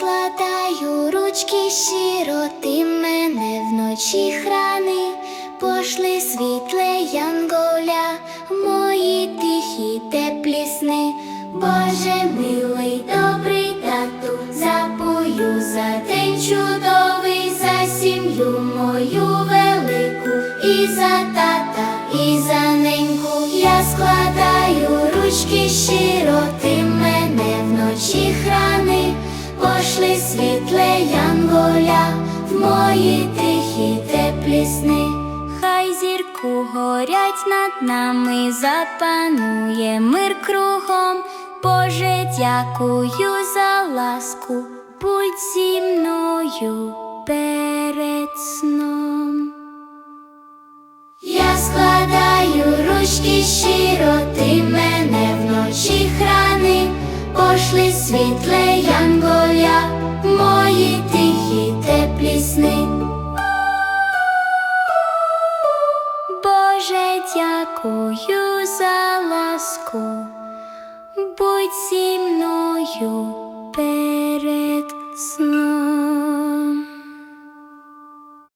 складаю ручки щиро, ти мене вночі храни, пошли світле янголя, мої тихі теплі сни. Боже милий, добрий тату, запою за день чудовий, за сім'ю мою велику, і за тата, і за неньку. Я складаю ручки щиро, світле янголя, в мої тихі теплі сни. Хай зірку горять над нами, запанує мир кругом. Боже, дякую за ласку, будь зі мною перед сном. Я складаю ручки щиро, ти мене вночі храни, пошли світле Боже, дякую за ласку, будь зі мною.